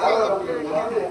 మాదేవి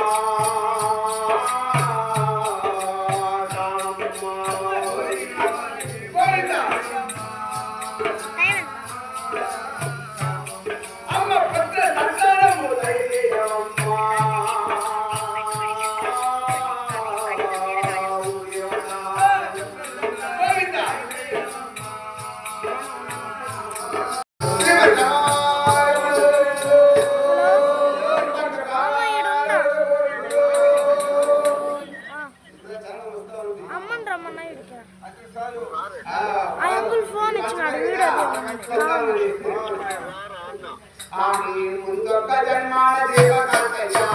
ఆమె ముందొక్క జన్మాన దేవకాంతయ్యా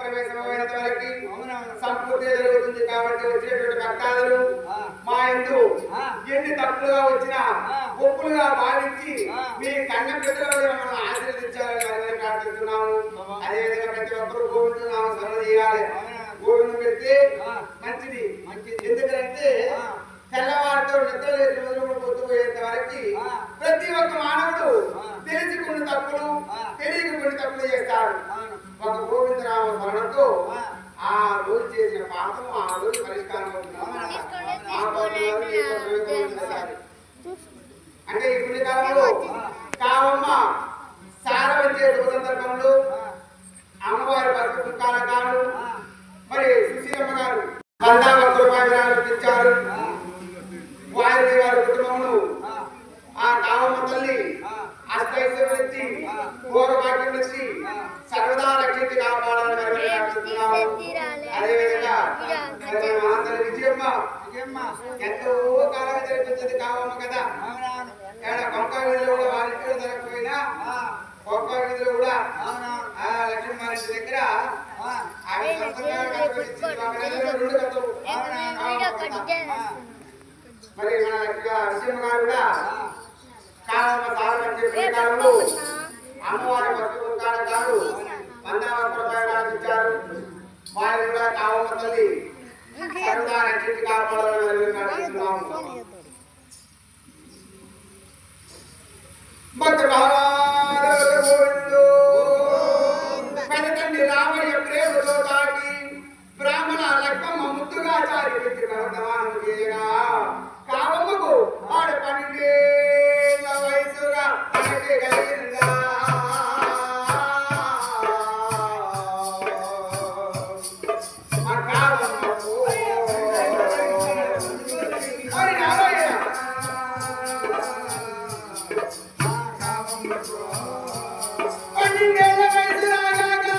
ప్రవేశం అయినంత వరకు సంపూర్తి జరుగుతుంది కాబట్టి వచ్చేటువంటి కట్టాలు మా ఇందు ఎన్ని తప్పులుగా వచ్చినా ఒప్పులుగా భావించి మీ కన్న పిల్లలు ఆశీర్వదించాలని ప్రార్థిస్తున్నాము. అదేవిధంగా ప్రతి ఒక్కరు గోవిందు నామం స్మరణ చేయాలి. గోవిందు పెడితే మంచిది. ఎందుకంటే తెల్లవారితో నిద్ర మొదలు పొద్దుపోయేంత వరకు ప్రతి ఒక్క మానవుడు తెలిసి కొన్ని తప్పులు తెలియక కొన్ని తప్పులు చేస్తాడు. ఒక స్మరణతో ఆ రోజు చేసిన పాపం ఆ రోజు పరిష్కారం. అంటే ఈ పుణ్యకాలంలో కావమ్మ సారవంచే శుభ సందర్భంలో అమ్మవారి పసుపు దుఃఖాల కాను మరి సుశీలమ్మ గారు వంద వంద రూపాయలు ఇచ్చారు వారి వారి కుటుంబమును ఆ కావమ్మ తల్లి అష్టైశ్వర్యం నుంచి పూర్వభాగ్యం నుంచి సర్వదా రక్షించి కాపాడాలని మరి మేము ప్రార్థిస్తున్నాము. అదేవిధంగా మరి మా తల్లి విజయమ్మ ఎంతో కాలంగా జరిపించింది కావమ్మ కదా. ఏడ కొంక వీధిలో కూడా వాళ్ళ ఇంట్లో జరగకపోయినా కొంక వీధిలో కూడా ఆ లక్ష్మీమారెడ్డి దగ్గర కథలు. మరి మన విజయమ్మ గారు కూడా సారం కాలంలో అమ్మవారి భక్తులు కాలం కాదు వంద వంద రూపాయలు ఇచ్చారు వారు కూడా కావమ్మ తల్లి. సర్వదా రక్షించి కాపాడాలని మరి మేము ప్రార్థిస్తున్నాము. భద్రవాడు పదకండి రామయ్య ప్రేమలో దాటి బ్రాహ్మణ లక్ష్మమ్మ ముద్దుగా చారి పెట్టి భగవాను చేయగా పన్నెండేళ్ళ వయసు రాగా